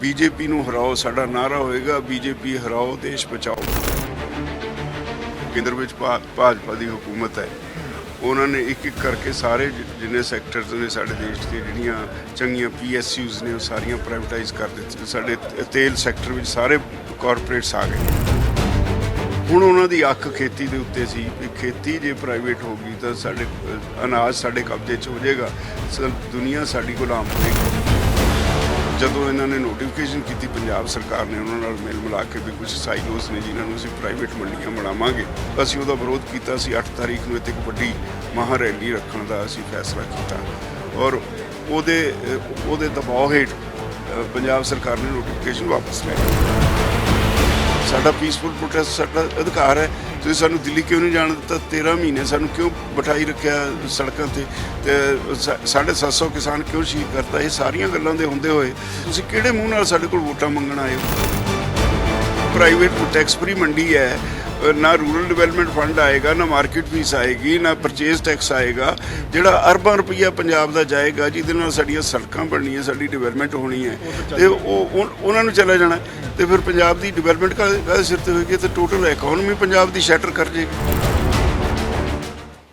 BJP ਨੂੰ ਹਰਾਓ, ਸਾਡਾ ਨਾਰਾ ਹੋਏਗਾ, ਬੀਜੇਪੀ ਹਰਾਓ, ਦੇਸ਼ ਬਚਾਓ। ਕੇਂਦਰ ਵਿੱਚ ਭਾ- ਭਾਜਪਾ ਦੀ ਹਕੂਮਤ ਹੈ। ਉਹਨਾਂ ਨੇ ਇੱਕ ਇੱਕ ਕਰਕੇ ਸਾਰੇ ਜਿੰਨੇ ਸੈਕਟਰਸ ਨੇ ਸਾਡੇ ਦੇਸ਼ ਦੇ, ਜਿਹੜੀਆਂ ਚੰਗੀਆਂ ਪੀਐਸਯੂਜ਼ ਨੇ, ਉਹ ਸਾਰੀਆਂ ਪ੍ਰਾਈਵੇਟਾਈਜ਼ ਕਰ ਦਿੱਤੀਆਂ ਸਾਡੇ ਤੇਲ ਸੈਕਟਰ ਵਿੱਚ ਸਾਰੇ ਕਾਰਪੋਰੇਟਸ ਆ ਗਏ। ਹੁਣ ਉਹਨਾਂ ਦੀ ਅੱਖ ਖੇਤੀ ਦੇ ਉੱਤੇ ਸੀ ਵੀ ਖੇਤੀ ਜੇ ਪ੍ਰਾਈਵੇਟ ਹੋ ਗਈ ਤਾਂ ਸਾਡੇ ਅਨਾਜ ਸਾਡੇ ਕਬਜ਼ੇ 'ਚ ਹੋ ਜਾਏਗਾ। ਸ- ਦੁਨੀਆ ਸਾਡੀ ਗੁਲਾਮ ਹੋਏਗੀ। ਜਦੋਂ ਇਹਨਾਂ ਨੇ ਨੋਟੀਫਿਕੇਸ਼ਨ ਕੀਤੀ, ਪੰਜਾਬ ਸਰਕਾਰ ਨੇ ਉਹਨਾਂ ਨਾਲ ਮਿਲ ਮਿਲਾ ਕੇ ਵੀ ਕੁਝ ਸਾਈਲੋਸ ਨੇ ਜਿਨ੍ਹਾਂ ਨੂੰ ਅਸੀਂ ਪ੍ਰਾਈਵੇਟ ਮੰਡੀਆਂ ਬਣਾਵਾਂਗੇ। ਅਸੀਂ ਉਹਦਾ ਵਿਰੋਧ ਕੀਤਾ ਸੀ। 8 ਤਾਰੀਖ ਨੂੰ ਇੱਥੇ ਇੱਕ ਵੱਡੀ ਮਹਾ ਰੈਲੀ ਰੱਖਣ ਦਾ ਅਸੀਂ ਫੈਸਲਾ ਕੀਤਾ। ਔਰ ਉਹਦੇ ਉਹਦੇ ਦਬਾਅ ਹੇਠ ਪੰਜਾਬ ਸਰਕਾਰ ਨੇ ਨੋਟੀਫਿਕੇਸ਼ਨ ਵਾਪਸ ਲੈ ਲਿਆ। ਸਾਡਾ ਪੀਸਫੁਲ ਪ੍ਰੋਟੈਸਟ ਸਾਡਾ ਅਧਿਕਾਰ ਹੈ। ਤੁਸੀਂ ਸਾਨੂੰ ਦਿੱਲੀ ਕਿਉਂ ਨਹੀਂ ਜਾਣ ਦਿੱਤਾ? 13 ਮਹੀਨੇ ਸਾਨੂੰ ਕਿਉਂ ਬਿਠਾਈ ਰੱਖਿਆ ਸੜਕਾਂ ਤੇ? ਤੇ ਸਾ- ਸਾਢੇ ਸੱਤ ਸੌ ਕਿਸਾਨ ਕਿਉਂ ਸ਼ਹੀਦ ਕਰਤਾ? ਇਹ ਸਾਰੀਆਂ ਗੱਲਾਂ ਦੇ ਹੁੰਦੇ ਹੋਏ ਤੁਸੀਂ ਕਿਹੜੇ ਮੂੰਹ ਨਾਲ ਸਾਡੇ ਕੋਲ ਵੋਟਾਂ ਮੰਗਣ ਆਏ ਹੋ? ਪ੍ਰਾਈਵੇਟ ਟੈਕਸ ਫਰੀ ਮੰਡੀ ਹੈ। ਨਾ ਰੂਰਲ ਡਿਵੈਲਪਮੈਂਟ ਫੰਡ ਆਏਗਾ ਨਾ ਮਾਰਕੀਟ ਫੀਸ ਆਏਗੀ ਨਾ ਪਰਚੇਸ ਟੈਕਸ ਆਏਗਾ ਜਿਹੜਾ ਅਰਬਾਂ ਰੁਪਈਆ ਪੰਜਾਬ ਦਾ ਜਾਏਗਾ ਜਿਹਦੇ ਨਾਲ ਸਾਡੀਆਂ ਸੜਕਾਂ ਬਣਨੀਆਂ ਸਾਡੀ ਡਿਵੈਲਪਮੈਂਟ ਹੋਣੀ ਹੈ। ਤੇ ਉਹ ਉਹ- ਉਹਨਾਂ ਨੂੰ ਚਲਾ ਜਾਣਾ। ਤੇ ਫਿਰ ਪੰਜਾਬ ਦੀ ਡਿਵੈਲਪਮੈਂਟ ਕਾਹਦੇ ਸਿਰ ਤੇ ਹੋਏਗੀ? ਤੇ ਟੋਟਲ ਇਕਨੋਮੀ ਪੰਜਾਬ ਦੀ ਸ਼ੈਟਰ ਕਰ ਜੇਗੀ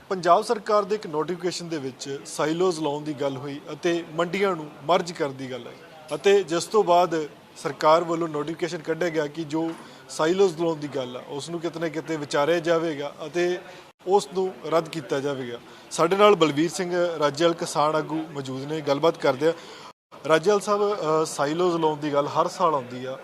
ਪੰਜਾਬ ਸਰਕਾਰ ਦੇ ਇੱਕ ਨੋਟੀਫਿਕੇਸ਼ਨ ਦੇ ਵਿੱਚ ਸਾਈਲੋਜ਼ ਲਾਉਣ ਦੀ ਗੱਲ ਹੋਈ ਅਤੇ ਮੰਡੀਆਂ ਨੂੰ ਮਰਜ ਕਰਨ ਦੀ ਗੱਲ ਆਈ। ਅਤੇ ਜਿਸ ਤੋਂ ਬਾਅਦ ਸਰਕਾਰ ਵੱਲੋਂ ਨੋਟੀਫਿਕੇਸ਼ਨ ਕੱਢਿਆ ਗਿਆ ਕਿ ਜੋ ਸਾਈਲੋਜ਼ ਲਾਉਣ ਦੀ ਗੱਲ ਆ ਉਸ ਨੂੰ ਕਿਤੇ ਨਾ ਕਿਤੇ ਵਿਚਾਰਿਆ ਜਾਵੇਗਾ ਅਤੇ ਉਸ ਨੂੰ ਰੱਦ ਕੀਤਾ ਜਾਵੇਗਾ। ਸਾਡੇ ਨਾਲ ਬਲਬੀਰ ਸਿੰਘ ਰਾਜੇਵਾਲ ਕਿਸਾਨ ਆਗੂ ਮੌਜੂਦ ਨੇ ਗੱਲਬਾਤ ਕਰਦੇ ਆ। ਰਾਜੇਵਾਲ ਸਾਹਿਬ ਅ, ਸਾਈਲੋਜ਼ ਲਾਉਣ ਦੀ ਗੱਲ ਹਰ ਸਾਲ ਆਉਂਦੀ ਆ।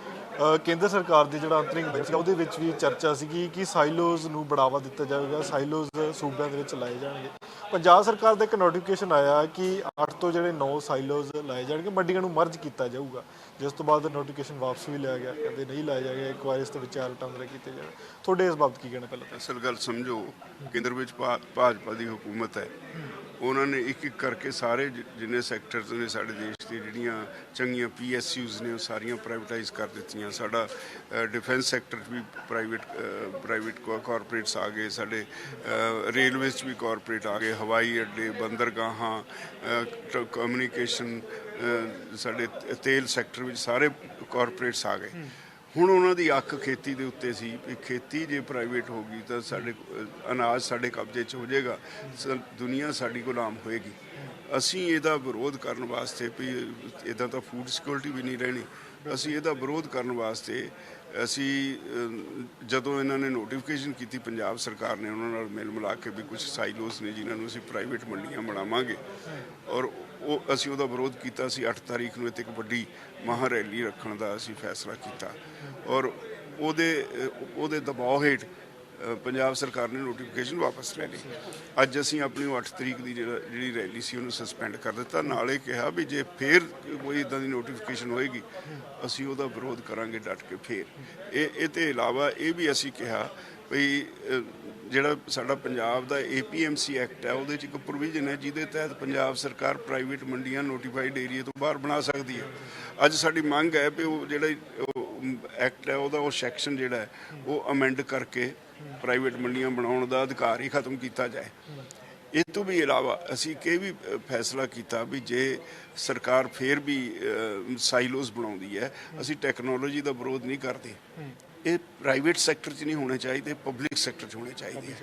ਕੇਂਦਰ ਸਰਕਾਰ ਦੇ ਜਿਹੜਾ ਅੰਤਰਿੰਗ ਬੈਂਚ ਉਹਦੇ ਵਿੱਚ ਵੀ ਚਰਚਾ ਸੀਗੀ ਕਿ ਸਾਈਲੋਜ਼ ਨੂੰ ਬੜਾਵਾ ਦਿੱਤਾ ਜਾਵੇਗਾ ਸਾਈਲੋਜ਼ ਸੂਬਿਆਂ ਦੇ ਵਿੱਚ ਲਾਏ ਜਾਣਗੇ। ਪੰਜਾਬ ਸਰਕਾਰ ਦਾ ਇੱਕ ਨੋਟੀਫਿਕੇਸ਼ਨ ਆਇਆ ਕਿ 8 ਤੋਂ ਜਿਹੜੇ 9 ਸਾਈਲੋਜ਼ ਲਾਏ ਜਾਣਗੇ ਮੰਡੀਆਂ ਨੂੰ ਮਰਜ ਕੀਤਾ ਜਾਊਗਾ। ਜਿਸ ਤੋਂ ਬਾਅਦ ਨੋਟੀਫਿਕੇਸ਼ਨ ਵਾਪਸ ਵੀ ਲਿਆ ਗਿਆ, ਕਹਿੰਦੇ ਨਹੀਂ ਲਾਇਆ ਜਾਏਗਾ ਇੱਕ ਵਾਰ ਇਸ ਤੇ ਵਿਚਾਰ ਵਟਾਂਦਰਾ ਕੀਤੇ ਜਾਣ। ਤੁਹਾਡੇ ਇਸ ਬਾਬਤ ਕੀ ਕਹਿਣਾ ਪਹਿਲਾਂ ਤਾਂ? ਅਸਲ ਗੱਲ ਸਮਝੋ, ਕੇਂਦਰ ਵਿੱਚ ਭਾ- ਭਾਜਪਾ ਦੀ ਹਕੂਮਤ ਹੈ। ਉਹਨਾਂ ਨੇ ਇੱਕ ਇੱਕ ਕਰਕੇ ਸਾਰੇ ਜਿ- ਜਿੰਨੇ ਸੈਕਟਰਸ ਨੇ ਸਾਡੇ ਦੇਸ਼ ਦੇ ਜਿਹੜੀਆਂ ਚੰਗੀਆਂ ਪੀਐਸਯੂਜ਼ ਨੇ, ਉਹ ਸਾਰੀਆਂ ਪ੍ਰਾਈਵੇਟਾਈਜ਼ ਕਰ ਦਿੱਤੀਆਂ। ਸਾਡਾ ਡਿਫੈਂਸ ਸੈਕਟਰ 'ਚ ਵੀ ਪ੍ਰਾਈਵੇਟ ਪ੍ਰਾਈਵੇਟ ਕਾਰਪੋਰੇਟਸ ਆ ਗਏ, ਸਾਡੇ ਰੇਲਵੇਜ਼ 'ਚ ਵੀ ਕਾਰਪੋਰੇਟ ਆ ਗਏ, ਹਵਾਈ ਅੱਡੇ, ਬੰਦਰਗਾਹਾਂ ਕਮਿਊਨੀਕੇਸ਼ਨ ਸਾਡੇ ਤੇਲ ਸੈਕਟਰ ਵਿੱਚ ਸਾਰੇ ਕਾਰਪੋਰੇਟਸ ਆ ਗਏ। ਹੁਣ ਉਹਨਾਂ ਦੀ ਅੱਖ ਖੇਤੀ ਦੇ ਉੱਤੇ ਸੀ, ਵੀ ਖੇਤੀ ਜੇ ਪ੍ਰਾਈਵੇਟ ਹੋ ਗਈ ਤਾਂ ਸਾਡੇ ਅਨਾਜ ਸਾਡੇ ਕਬਜ਼ੇ 'ਚ ਹੋ ਜਾਏਗਾ ਦੁਨੀਆ ਸਾਡੀ ਗੁਲਾਮ ਹੋਏਗੀ। ਅਸੀਂ ਇਹਦਾ ਵਿਰੋਧ ਕਰਨ ਵਾਸਤੇ ਵੀ ਇਦਾਂ ਤਾਂ ਫੂਡ ਸਿਕਿਉਰਿਟੀ ਵੀ ਨਹੀਂ ਰਹਿਣੀ। ਅਸੀਂ ਇਹਦਾ ਵਿਰੋਧ ਕਰਨ ਵਾਸਤੇ, ਅਸੀਂ ਜਦੋਂ ਇਹਨਾਂ ਨੇ ਨੋਟੀਫਿਕੇਸ਼ਨ ਕੀਤੀ, ਪੰਜਾਬ ਸਰਕਾਰ ਨੇ ਉਹਨਾਂ ਨਾਲ ਮਿਲ ਮਿਲਾ ਕੇ ਵੀ ਕੁਝ ਸਾਈਲੋਸ ਨੇ ਜਿਨ੍ਹਾਂ ਨੂੰ ਅਸੀਂ ਪ੍ਰਾਈਵੇਟ ਮੰਡੀਆਂ ਬਣਾਵਾਂਗੇ। ਔਰ ਉਹ ਅਸੀਂ ਉਹਦਾ ਵਿਰੋਧ ਕੀਤਾ ਸੀ। 8 ਤਾਰੀਖ ਨੂੰ ਇੱਥੇ ਇੱਕ ਵੱਡੀ ਮਹਾ ਰੈਲੀ ਰੱਖਣ ਦਾ ਅਸੀਂ ਫੈਸਲਾ ਕੀਤਾ। ਔਰ ਉਹਦੇ ਉਹਦੇ ਦਬਾਅ ਹੇਠ ਪੰਜਾਬ ਸਰਕਾਰ ਨੇ ਨੋਟੀਫਿਕੇਸ਼ਨ ਵਾਪਸ ਲੈ ਲਈ। ਅੱਜ ਅਸੀਂ ਆਪਣੀ ਉਹ 8 ਤਰੀਕ ਦੀ ਜਿਹੜਾ, ਜਿਹੜੀ ਰੈਲੀ ਸੀ ਉਹਨੂੰ ਸਸਪੈਂਡ ਕਰ ਦਿੱਤਾ। ਨਾਲੇ ਕਿਹਾ ਵੀ ਜੇ ਫੇਰ ਕੋਈ ਇਦਾਂ ਦੀ ਨੋਟੀਫਿਕੇਸ਼ਨ ਹੋਏਗੀ, ਅਸੀਂ ਉਹਦਾ ਵਿਰੋਧ ਕਰਾਂਗੇ ਡਟ ਕੇ ਫੇਰ। ਇਹ ਇਹ ਤੇ ਇਲਾਵਾ ਇਹ ਵੀ ਅਸੀਂ ਕਿਹਾ ਵੀ ਜਿਹੜਾ ਸਾਡਾ ਪੰਜਾਬ ਦਾ ਏਪੀਐਮਸੀ ਐਕਟ ਹੈ ਉਹਦੇ ਚ ਇੱਕ ਪ੍ਰੋਵੀਜ਼ਨ ਹੈ ਜਿਹਦੇ ਤਹਿਤ ਪੰਜਾਬ ਸਰਕਾਰ ਪ੍ਰਾਈਵੇਟ ਮੰਡੀਆਂ ਨੋਟੀਫਾਈਡ ਏਰੀਆ ਤੋਂ ਬਾਹਰ ਬਣਾ ਸਕਦੀ ਹੈ। ਅੱਜ ਸਾਡੀ ਮੰਗ ਹੈ ਵੀ ਉਹ ਜਿਹੜਾ ਉਹ ਐਕਟ ਹੈ ਉਹਦਾ ਉਹ ਸੈਕਸ਼ਨ ਜਿਹੜਾ ਉਹ ਅਮੈਂਡ ਕਰਕੇ ਪ੍ਰਾਈਵੇਟ ਮੰਡੀਆਂ ਬਣਾਉਣ ਦਾ ਅਧਿਕਾਰ ਹੀ ਖਤਮ ਕੀਤਾ ਜਾਏ। ਇਹ ਤੋਂ ਵੀ ਇਲਾਵਾ ਅਸੀਂ ਇਹ ਵੀ ਫੈਸਲਾ ਕੀਤਾ ਵੀ ਜੇ ਸਰਕਾਰ ਫੇਰ ਵੀ ਅ, ਸਾਈਲੋਸ ਬਣਾਉਂਦੀ ਹੈ ਅਸੀਂ ਟੈਕਨੋਲੋਜੀ ਦਾ ਵਿਰੋਧ ਨਹੀਂ ਕਰਦੇ। ਇਹ ਪ੍ਰਾਈਵੇਟ ਸੈਕਟਰ 'ਚ ਨਹੀਂ ਹੋਣੇ ਚਾਹੀਦੇ ਪਬਲਿਕ ਸੈਕਟਰ 'ਚ ਹੋਣੇ ਚਾਹੀਦੇ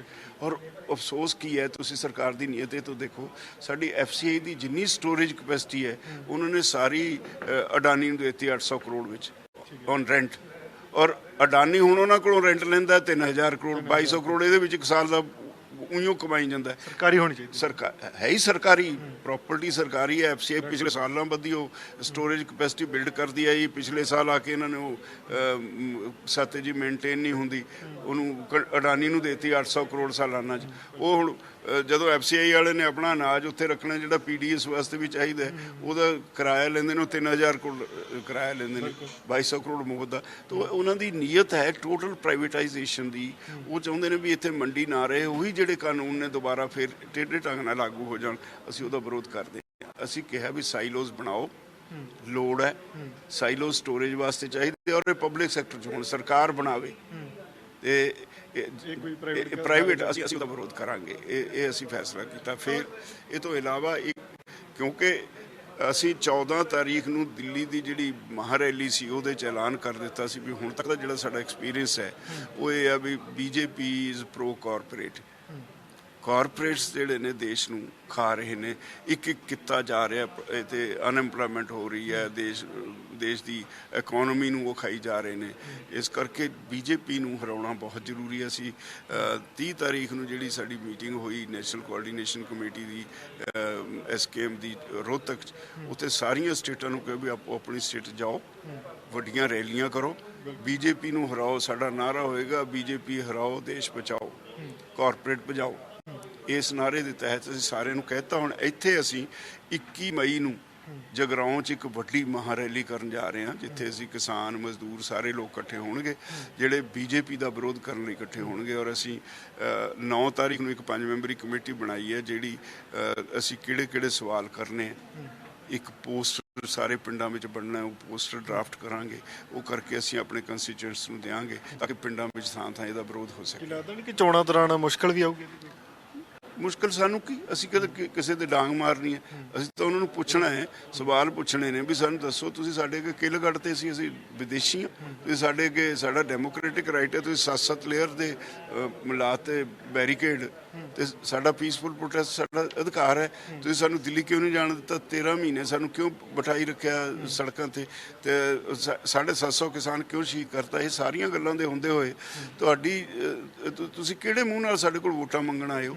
ਔਰ ਅਫਸੋਸ ਕੀ ਹੈ, ਤੁਸੀਂ ਸਰਕਾਰ ਦੀ ਨੀਅਤ ਇਹ ਤੋਂ ਦੇਖੋ, ਸਾਡੀ ਐਫਸੀਆਈ ਦੀ ਜਿੰਨੀ ਸਟੋਰੇਜ ਕਪੈਸਿਟੀ ਹੈ, ਉਹਨਾਂ ਨੇ ਸਾਰੀ ਅਡਾਨੀ ਨੂੰ ਦਿੱਤੀ 800 ਕਰੋੜ ਵਿੱਚ ਔਨ ਰੈਂਟ ਔਰ ਅਡਾਨੀ ਹੁਣ ਉਹਨਾਂ ਕੋਲੋਂ ਰੈਂਟ ਲੈਂਦਾ 3000 ਕਰੋੜ 2200 ਕਰੋੜ, ਇਹਦੇ ਵਿੱਚ ਇੱਕ ਸਾਲ ਦਾ ਉਈਓ ਕਮਾਈ ਜਾਂਦਾ ਹੈ। ਸਰਕਾਰੀ ਹੋਣੀ ਚਾਹੀਦੀ ਸਰਕਾਰ ਹੈ ਹੀ ਸਰਕਾਰੀ। ਪ੍ਰਾਪਰਟੀ ਸਰਕਾਰੀ ਹੈ। ਐਫਸੀਆਈ ਪਿਛਲੇ ਸਾਲਾਂ ਬੱਧੀ ਉਹ ਸਟੋਰੇਜ ਕਪੈਸਿਟੀ ਬਿਲਡ ਕਰਦੀ ਆਈ। ਪਿਛਲੇ ਸਾਲ ਆ ਕੇ ਇਹਨਾਂ ਨੇ ਉਹ ਸੱਤ ਜੀ ਮੇਨਟੇਨ ਨਹੀਂ ਹੁੰਦੀ। ਉਹਨੂੰ ਕ- ਅਡਾਨੀ ਨੂੰ ਦੇਤੀ 800 ਕਰੋੜ ਸਾਲਾਨਾ ਚ। ਉਹ ਹੁਣ ਜਦੋਂ ਐਫਸੀਆਈ ਵਾਲੇ ਨੇ ਆਪਣਾ ਅਨਾਜ ਉੱਥੇ ਰੱਖਣਾ ਜਿਹੜਾ ਪੀਡੀਐਸ ਵਾਸਤੇ ਵੀ ਚਾਹੀਦਾ ਉਹਦਾ ਕਿਰਾਇਆ ਲੈਂਦੇ ਨੇ ਉਹ 3000 ਕਰੋੜ ਕਿਰਾਇਆ ਲੈਂਦੇ ਨੇ 2200 ਕਰੋੜ ਮੁਫਤ ਦਾ। ਤਾਂ ਉਹਨਾਂ ਦੀ ਨੀਅਤ ਹੈ ਟੋਟਲ ਪ੍ਰਾਈਵੇਟਾਈਜੇਸ਼ਨ ਦੀ। ਉਹ ਚਾਹੁੰਦੇ ਨੇ ਵੀ ਇੱਥੇ ਮੰਡੀ ਨਾ ਰਹੇ ਉਹੀ ਜਿਹੜੇ ਕਾਨੂੰਨ ਨੇ ਦੁਬਾਰਾ ਫਿਰ ਟੇਢੇ ਢੰਗ ਨਾਲ ਲਾਗੂ ਹੋ ਜਾਣ ਅਸੀਂ ਉਹਦਾ ਵਿਰੋਧ ਕਰਦੇ ਹਾਂ। ਅਸੀਂ ਕਿਹਾ ਵੀ ਸਾਈਲੋਜ਼ ਬਣਾਓ ਲੋੜ ਹੈ ਸਾਈਲੋ ਸਟੋਰੇਜ ਵਾਸਤੇ ਚਾਹੀਦੇ ਔਰ ਪਬਲਿਕ ਸੈਕਟਰ ਚ ਹੁਣ ਸਰਕਾਰ ਬਣਾਵੇ। ਤੇ ਪ੍ਰਾਈਵੇਟ ਅਸੀਂ ਅਸੀਂ ਉਹਦਾ ਵਿਰੋਧ ਕਰਾਂਗੇ। ਇਹ ਇਹ ਅਸੀਂ ਫੈਸਲਾ ਕੀਤਾ। ਫਿਰ ਇਹ ਤੋਂ ਇਲਾਵਾ ਇੱਕ ਕਿਉਂਕਿ ਅਸੀਂ 14 ਤਾਰੀਖ ਨੂੰ ਦਿੱਲੀ ਦੀ ਜਿਹੜੀ ਮਹਾਰੈਲੀ ਸੀ ਉਹਦੇ ਚ ਐਲਾਨ ਕਰ ਦਿੱਤਾ ਸੀ ਵੀ ਹੁਣ ਤੱਕ ਦਾ ਜਿਹੜਾ ਸਾਡਾ ਐਕਸਪੀਰੀਅੰਸ ਹੈ ਉਹ ਇਹ ਆ ਵੀ BJP is pro corporate corporates ਜਿਹੜੇ ਨੇ ਦੇਸ਼ ਨੂੰ ਖਾ ਰਹੇ ਨੇ ਇੱਕ ਇੱਕ ਕੀਤਾ ਜਾ ਰਿਹਾ ਪ- ਇਹ ਤੇ ਅਨਐਮਪਲੋਇਮੈਂਟ ਹੋ ਰਹੀ ਹੈ ਦੇਸ਼ ਦੇਸ਼ ਦੀ ਇਕਨੋਮੀ ਨੂੰ ਉਹ ਖਾਈ ਜਾ ਰਹੇ ਨੇ। ਇਸ ਕਰਕੇ ਬੀਜੇਪੀ ਨੂੰ ਹਰਾਉਣਾ ਬਹੁਤ ਜ਼ਰੂਰੀ ਹੈ। ਸੀ 30 ਤਾਰੀਖ ਨੂੰ ਜਿਹੜੀ ਸਾਡੀ ਮੀਟਿੰਗ ਹੋਈ ਨੈਸ਼ਨਲ ਕੋਆਰਡੀਨੇਸ਼ਨ ਕਮੇਟੀ ਦੀ ਐਸਕੇਐਮ ਦੀ ਰੋਹਤਕ 'ਚ, ਉੱਥੇ ਸਾਰੀਆਂ ਸਟੇਟਾਂ ਨੂੰ ਕਿਹਾ ਵੀ ਆਪੋ ਆਪਣੀ ਸਟੇਟ ਜਾਓ ਵੱਡੀਆਂ ਰੈਲੀਆਂ ਕਰੋ। ਬੀਜੇਪੀ ਨੂੰ ਹਰਾਓ ਸਾਡਾ ਨਾਰਾ ਹੋਏਗਾ ਬੀਜੇਪੀ ਹਰਾਓ ਦੇਸ਼ ਬਚਾਓ ਕਾਰਪੋਰੇਟ ਬਚਾਓ। ਇਸ ਨਾਰੇ ਦੇ ਤਹਿਤ ਅਸੀਂ ਸਾਰਿਆਂ ਨੂੰ ਕਹਿਤਾ, ਹੁਣ ਇੱਥੇ ਅਸੀਂ 21 ਮਈ ਨੂੰ ਜਗਰਾਉਂ 'ਚ ਇੱਕ ਵੱਡੀ ਮਹਾਰੈਲੀ ਕਰਨ ਜਾ ਰਹੇ ਹਾਂ, ਜਿੱਥੇ ਅਸੀਂ ਕਿਸਾਨ, ਮਜ਼ਦੂਰ ਸਾਰੇ ਲੋਕ ਇਕੱਠੇ ਹੋਣਗੇ, ਜਿਹੜੇ ਬੀਜੇਪੀ ਦਾ ਵਿਰੋਧ ਕਰਨ ਲਈ ਇਕੱਠੇ ਹੋਣਗੇ ਔਰ ਅਸੀਂ 9 ਤਾਰੀਖ ਨੂੰ ਇੱਕ ਪੰਜ ਮੈਂਬਰੀ ਕਮੇਟੀ ਬਣਾਈ ਹੈ, ਜਿਹੜੀ ਅਸੀਂ ਕਿਹੜੇ ਕਿਹੜੇ ਸਵਾਲ ਕਰਨੇ ਇੱਕ ਪੋਸਟਰ ਸਾਰੇ ਪਿੰਡਾਂ ਵਿੱਚ ਬਣਨਾ, ਉਹ ਪੋਸਟਰ ਡਰਾਫਟ ਕਰਾਂਗੇ, ਉਹ ਕਰਕੇ ਅਸੀਂ ਆਪਣੇ ਕੰਸਟੀਚੁਐਂਟਸ ਨੂੰ ਦੇਵਾਂਗੇ ਤਾਂ ਕਿ ਪਿੰਡਾਂ ਵਿੱਚ ਥਾਂ ਥਾਂ ਇਹਦਾ ਵਿਰੋਧ ਹੋ ਸਕੇ। ਲੱਗਦਾ ਨਹੀਂ ਕਿ ਚੋਣਾਂ ਦੌਰਾਨ ਮੁਸ਼ਕਲ ਵੀ ਆਊਗੀ ਮੁਸ਼ਕਲ ਸਾਨੂੰ ਕੀ, ਅਸੀਂ ਕਦੇ ਕਿ- ਕਿਸੇ ਦੇ ਡਾਂਗ ਮਾਰਨੀ ਹੈ। ਅਸੀਂ ਤਾਂ ਉਹਨਾਂ ਨੂੰ ਪੁੱਛਣਾ ਹੈ, ਸਵਾਲ ਪੁੱਛਣੇ ਨੇ ਵੀ ਸਾਨੂੰ ਦੱਸੋ, ਤੁਸੀਂ ਸਾਡੇ ਅੱਗੇ ਕਿੱਲ 'ਤੇ ਸੀ ਅਸੀਂ ਵਿਦੇਸ਼ੀ ਹਾਂ? ਤੁਸੀਂ ਸਾਡੇ ਅੱਗੇ, ਸਾਡਾ ਡੈਮੋਕ੍ਰੈਟਿਕ ਰਾਈਟ ਹੈ, ਤੁਸੀਂ ਸੱਤ ਸੱਤ ਲੇਅਰ ਦੇ ਮਿਲਾਤੇ ਬੈਰੀਕੇਡ ਤੇ ਸਾਡਾ ਪੀਸਫੁਲ ਪ੍ਰੋਟੈਸਟ, ਸਾਡਾ ਅਧਿਕਾਰ ਹੈ। ਤੁਸੀਂ ਸਾਨੂੰ ਦਿੱਲੀ ਕਿਉਂ ਨਹੀਂ ਜਾਣ ਦਿੱਤਾ? 13 ਮਹੀਨੇ ਸਾਨੂੰ ਕਿਉਂ ਬਿਠਾਈ ਰੱਖਿਆ ਸੜਕਾਂ ਤੇ? ਤੇ ਸਾ- ਸਾਢੇ 700 ਕਿਸਾਨ ਕਿਉਂ ਸ਼ਹੀਦ ਕਰਤਾ? ਇਹ ਸਾਰੀਆਂ ਗੱਲਾਂ ਦੇ ਹੁੰਦੇ ਹੋਏ ਤੁਹਾਡੀ ਤੁਸੀਂ ਕਿਹੜੇ ਮੂੰਹ ਨਾਲ ਸਾਡੇ ਕੋਲ ਵੋਟਾਂ ਮੰਗਣ ਆਏ ਹੋ?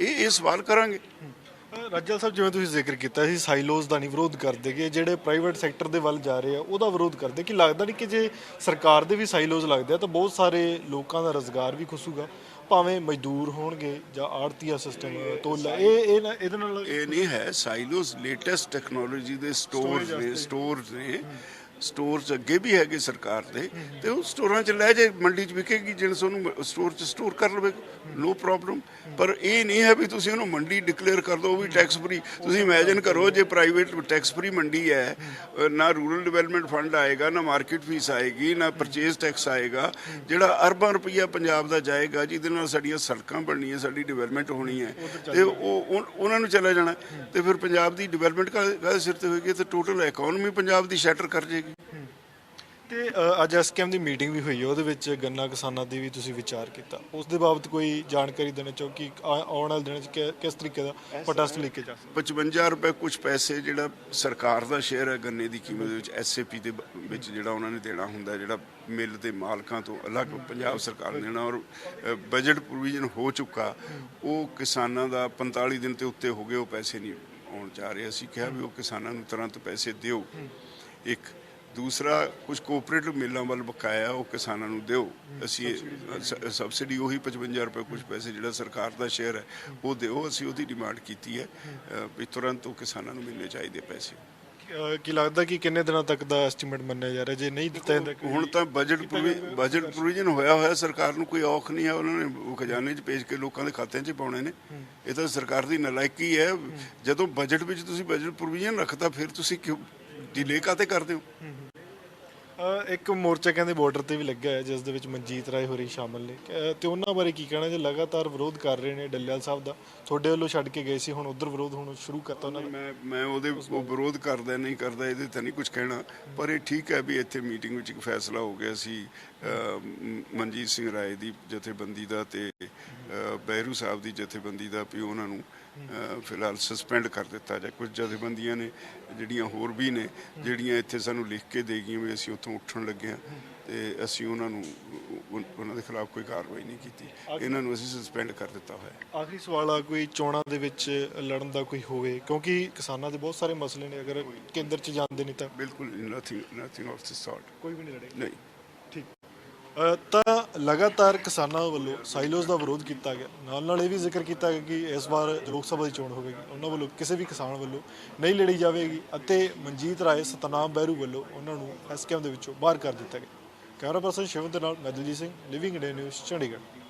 ਇਹ ਇਹ ਸਵਾਲ ਕਰਾਂਗੇ ਅ, ਰਾਜਾ ਸਾਹਿਬ ਜਿਵੇਂ ਤੁਸੀਂ ਜ਼ਿਕਰ ਕੀਤਾ ਸੀ ਸਾਈਲੋਜ਼ ਦਾ ਨਹੀਂ ਵਿਰੋਧ ਕਰਦੇ ਕਿ ਜਿਹੜੇ ਪ੍ਰਾਈਵੇਟ ਸੈਕਟਰ ਦੇ ਵੱਲ ਜਾ ਰਹੇ ਆ ਉਹਦਾ ਵਿਰੋਧ ਕਰਦੇ ਕਿ ਲੱਗਦਾ ਨਹੀਂ ਕਿ ਜੇ ਸਰਕਾਰ ਦੇ ਵੀ ਸਾਈਲੋਜ਼ ਲੱਗਦੇ ਆ ਤਾਂ ਬਹੁਤ ਸਾਰੇ ਲੋਕਾਂ ਦਾ ਰੋਜ਼ਗਾਰ ਵੀ ਖੁੱਸੂਗਾ ਭਾਵੇਂ ਮਜ਼ਦੂਰ ਹੋਣਗੇ ਜਾਂ ਆੜਤੀਆ ਸਿਸਟਮ ਤੋਲਾ ਇਹ ਇਹ ਇਹਦੇ ਨਾਲ ਇਹ ਨਹੀਂ ਹੈ ਸਾਈਲੋਸ ਲੇਟੈਸਟ ਟੈਕਨੋਲੋਜੀ ਦੇ ਸਟੋਰਸ ਨੇ। ਸਟੋਰਸ ਨੇ ਸਟੋਰਸ ਅੱਗੇ ਵੀ ਹੈਗੇ ਸਰਕਾਰ ਦੇ ਤੇ ਉਹ ਸਟੋਰਾਂ 'ਚ ਲੈ ਜੇ ਮੰਡੀ 'ਚ ਵਿਕੇਗੀ ਜਿਣਸ ਉਹਨੂੰ ਸਟੋਰ 'ਚ ਸਟੋਰ ਕਰ ਲਵੇ ਨੋ ਪ੍ਰੋਬਲਮ। ਪਰ ਇਹ ਨਹੀਂ ਹੈ ਵੀ ਤੁਸੀਂ ਉਹਨੂੰ ਮੰਡੀ ਡਿਕਲੇਅਰ ਕਰ ਦਿਓ ਉਹ ਵੀ ਟੈਕਸ ਫਰੀ ਤੁਸੀਂ ਇਮੇਜਿਨ ਕਰੋ ਜੇ ਪ੍ਰਾਈਵੇਟ ਟੈਕਸ ਫਰੀ ਮੰਡੀ ਹੈ ਨਾ ਰੂਰਲ ਡਿਵੈਲਪਮੈਂਟ ਫੰਡ ਆਏਗਾ ਨਾ ਮਾਰਕੀਟ ਫੀਸ ਆਏਗੀ ਨਾ ਪਰਚੇਸ ਟੈਕਸ ਆਏਗਾ ਜਿਹੜਾ ਅਰਬਾਂ ਰੁਪਈਆ ਪੰਜਾਬ ਦਾ ਜਾਏਗਾ ਜਿਹਦੇ ਨਾਲ ਸਾਡੀਆਂ ਸੜਕਾਂ ਬਣਨੀਆਂ ਸਾਡੀ ਡਿਵੈਲਪਮੈਂਟ ਹੋਣੀ ਹੈ ਤੇ ਉਹ ਉਹ- ਉਹਨਾਂ ਨੂੰ ਚਲਾ ਜਾਣਾ। ਤੇ ਫਿਰ ਪੰਜਾਬ ਦੀ ਡਿਵੈਲਪਮੈਂਟ ਕਾਹਦੇ ਸਿਰ ਤੇ ਹੋਏਗੀ? ਤੇ ਟੋਟਲ ਇਕਨੋਮੀ ਪੰਜਾਬ ਦੀ ਸ਼ੈਟਰ ਕਰ ਜਾਏਗੀ ਤੇ ਅ, ਅੱਜ ਐਸਕੇਐਮ ਦੀ ਮੀਟਿੰਗ ਵੀ ਹੋਈ ਹੈ ਉਹਦੇ ਵਿੱਚ ਗੰਨਾ ਕਿਸਾਨਾਂ ਦੀ ਵੀ ਤੁਸੀਂ ਵਿਚਾਰ ਕੀਤਾ। ਉਸ ਦੇ ਬਾਬਤ ਕੋਈ ਜਾਣਕਾਰੀ ਦੇਣਾ ਚਾਹੋ ਕਿ ਆ- ਆਉਣ ਵਾਲੇ ਦਿਨਾਂ 'ਚ ਕਿ- ਕਿਸ ਤਰੀਕੇ ਦਾ ਪ੍ਰੋਟੈਸਟ ਲੈ ਕੇ ਜਾ ਸਕਦੇ? 55 ਰੁਪਏ ਕੁਝ ਪੈਸੇ ਜਿਹੜਾ ਸਰਕਾਰ ਦਾ ਸ਼ੇਅਰ ਹੈ ਗੰਨੇ ਦੀ ਕੀਮਤ ਦੇ ਵਿੱਚ ਐਸਏਪੀ ਦੇ ਬ- ਵਿੱਚ ਜਿਹੜਾ ਉਹਨਾਂ ਨੇ ਦੇਣਾ ਹੁੰਦਾ ਜਿਹੜਾ ਮਿੱਲ ਦੇ ਮਾਲਕਾਂ ਤੋਂ ਅਲੱਗ ਪੰਜਾਬ ਸਰਕਾਰ ਨੇ ਦੇਣਾ ਔਰ ਬਜਟ ਪ੍ਰੋਵੀਜ਼ਨ ਹੋ ਚੁੱਕਾ ਉਹ ਕਿਸਾਨਾਂ ਦਾ 45 ਦਿਨ ਤੇ ਉੱਤੇ ਹੋ ਗਏ ਉਹ ਪੈਸੇ ਨਹੀਂ ਆਉਣ ਜਾ ਰਹੇ। ਅਸੀਂ ਕਿਹਾ ਵੀ ਉਹ ਕਿਸਾਨਾਂ ਨੂੰ ਤੁਰੰਤ ਪੈਸੇ ਦਿਓ। ਇੱਕ ਦੂਸਰਾ ਕੁਝ ਕੋਆਪਰੇਟਿਵ ਮਿੱਲਾਂ ਵੱਲ ਬਕਾਇਆ ਉਹ ਕਿਸਾਨਾਂ ਨੂੰ ਦਿਓ। ਅਸੀਂ ਸਬਸਿਡੀ ਉਹੀ 55 ਰੁਪਏ ਕੁਝ ਪੈਸੇ ਜਿਹੜਾ ਸਰਕਾਰ ਦਾ ਸ਼ੇਅਰ ਹੈ ਉਹ ਦਿਓ। ਅਸੀਂ ਉਹਦੀ ਡਿਮਾਂਡ ਕੀਤੀ ਹੈ। ਵੀ ਤੁਰੰਤ ਉਹ ਕਿਸਾਨਾਂ ਨੂੰ ਮਿਲਣੇ ਚਾਹੀਦੇ ਪੈਸੇ। ਕੀ ਲੱਗਦਾ ਕਿ ਕਿੰਨੇ ਦਿਨਾਂ ਤੱਕ ਦਾ ਐਸਟੀਮੇਟ ਮੰਨਿਆ ਜਾ ਰਿਹਾ? ਜੇ ਨਹੀਂ ਦਿੱਤਾ ਜਾਂਦਾ ਹੁਣ ਤਾਂ ਬਜਟ ਬਜਟ ਪ੍ਰੋਵੀਜ਼ਨ ਹੋਇਆ ਹੋਇਆ ਸਰਕਾਰ ਨੂੰ ਕੋਈ ਔਖ ਨਹੀਂ ਹੈ। ਉਹਨਾਂ ਨੇ ਉਹ ਖਜ਼ਾਨੇ 'ਚ ਭੇਜ ਕੇ ਲੋਕਾਂ ਦੇ ਖਾਤਿਆਂ 'ਚ ਪਾਉਣੇ ਨੇ। ਇਹ ਤਾਂ ਸਰਕਾਰ ਦੀ ਨਲਾਇਕੀ ਹੈ। ਜਦੋਂ ਬਜਟ ਵਿੱਚ ਤੁਸੀਂ ਬਜਟ ਪ੍ਰੋਵੀਜ਼ਨ ਰੱਖਤਾ ਫਿਰ ਤੁਸੀਂ ਕਿਉਂ ਡਿਲੇ ਕਾਤੇ ਕਰਦੇ ਹੋ। ਇੱਕ ਮੋਰਚਾ ਕਹਿੰਦੇ ਬਾਰਡਰ ਤੇ ਵੀ ਲੱਗਿਆ ਹੈ ਜਿਸ ਦੇ ਵਿੱਚ ਮਨਜੀਤ ਰਾਏ ਹੋਰੀ ਸ਼ਾਮਲ ਨੇ। ਅ, ਤੇ ਉਹਨਾਂ ਬਾਰੇ ਕੀ ਕਹਿਣਾ ਜੇ ਲਗਾਤਾਰ ਵਿਰੋਧ ਕਰ ਰਹੇ ਨੇ ਡੱਲੇਵਾਲ ਸਾਹਿਬ ਦਾ ਤੁਹਾਡੇ ਵੱਲੋਂ ਛੱਡ ਕੇ ਗਏ ਸੀ ਹੁਣ ਉਧਰ ਵਿਰੋਧ ਹੁਣ ਸ਼ੁਰੂ ਕਰਤਾ ਉਹਨਾਂ ਨੇ? ਮੈਂ ਮੈਂ ਉਹਦੇ ਉਹ ਵਿਰੋਧ ਕਰਦਾ ਨਹੀਂ ਕਰਦਾ ਇਹਦੇ ਤਾਂ ਨਹੀਂ ਕੁਝ ਕਹਿਣਾ। ਪਰ ਇਹ ਠੀਕ ਹੈ ਵੀ ਇੱਥੇ ਮੀਟਿੰਗ ਵਿੱਚ ਇੱਕ ਫੈਸਲਾ ਹੋ ਗਿਆ ਸੀ ਮਨਜੀਤ ਸਿੰਘ ਰਾਏ ਦੀ ਜਥੇਬੰਦੀ ਦਾ ਤੇ ਅ, ਬਹਿਰੂ ਸਾਹਿਬ ਦੀ ਜਥੇਬੰਦੀ ਦਾ ਵੀ ਉਹਨਾਂ ਨੂੰ ਫਿਲਹਾਲ ਸਸਪੈਂਡ ਕਰ ਦਿੱਤਾ ਜਾ ਕੁਝ ਜਥੇਬੰਦੀਆਂ ਨੇ ਜਿਹੜੀਆਂ ਹੋਰ ਵੀ ਨੇ ਜਿਹੜੀਆਂ ਇੱਥੇ ਸਾਨੂੰ ਲਿਖ ਕੇ ਦੇ ਗਈਆਂ ਵੀ ਅਸੀਂ ਉੱਥੋਂ ਉੱਠਣ ਲੱਗੇ ਹਾਂ ਤੇ ਅਸੀਂ ਉਹਨਾਂ ਨੂੰ ਉਹ- ਉਹਨਾਂ ਦੇ ਖਿਲਾਫ ਕੋਈ ਕਾਰਵਾਈ ਨਹੀਂ ਕੀਤੀ। ਇਹਨਾਂ ਨੂੰ ਅਸੀਂ ਸਸਪੈਂਡ ਕਰ ਦਿੱਤਾ ਹੋਇਆ ਆਖਰੀ ਸਵਾਲ ਆ ਕੋਈ ਚੋਣਾਂ ਦੇ ਵਿੱਚ ਲੜਨ ਦਾ ਕੋਈ ਹੋਵੇ? ਕਿਉਂਕਿ ਕਿਸਾਨਾਂ ਦੇ ਬਹੁਤ ਸਾਰੇ ਮਸਲੇ ਨੇ ਅਗਰ ਕੇਂਦਰ 'ਚ ਜਾਂਦੇ ਨਹੀਂ ਤਾਂ। ਬਿਲਕੁਲ nothing nothing of this sort ਕੋਈ ਵੀ ਨਹੀਂ ਲੜੇਗਾ। ਨਹੀਂ। ਤਾਂ ਲਗਾਤਾਰ ਕਿਸਾਨਾਂ ਵੱਲੋਂ ਸਾਈਲੋਜ਼ ਦਾ ਵਿਰੋਧ ਕੀਤਾ ਗਿਆ। ਨਾਲ ਨਾਲ ਇਹ ਵੀ ਜ਼ਿਕਰ ਕੀਤਾ ਗਿਆ ਕਿ ਇਸ ਵਾਰ ਲੋਕ ਸਭਾ ਦੀ ਚੋਣ ਹੋਵੇਗੀ। ਉਹਨਾਂ ਵੱਲੋਂ ਕਿਸੇ ਵੀ ਕਿਸਾਨ ਵੱਲੋਂ ਨਹੀਂ ਲੜੀ ਜਾਵੇਗੀ ਅਤੇ ਮਨਜੀਤ ਰਾਏ, ਸਤਨਾਮ ਬਹਿਰੂ ਵੱਲੋਂ ਉਹਨਾਂ ਨੂੰ ਐਸਕੇਐਮ ਦੇ ਵਿੱਚੋਂ ਬਾਹਰ ਕਰ ਦਿੱਤਾ ਗਿਆ। ਕੈਮਰਾ ਪਰਸਨ ਸ਼ਿਵਨ ਦੇ ਨਾਲ ਮੈਂ Singh living day news Chandigarh.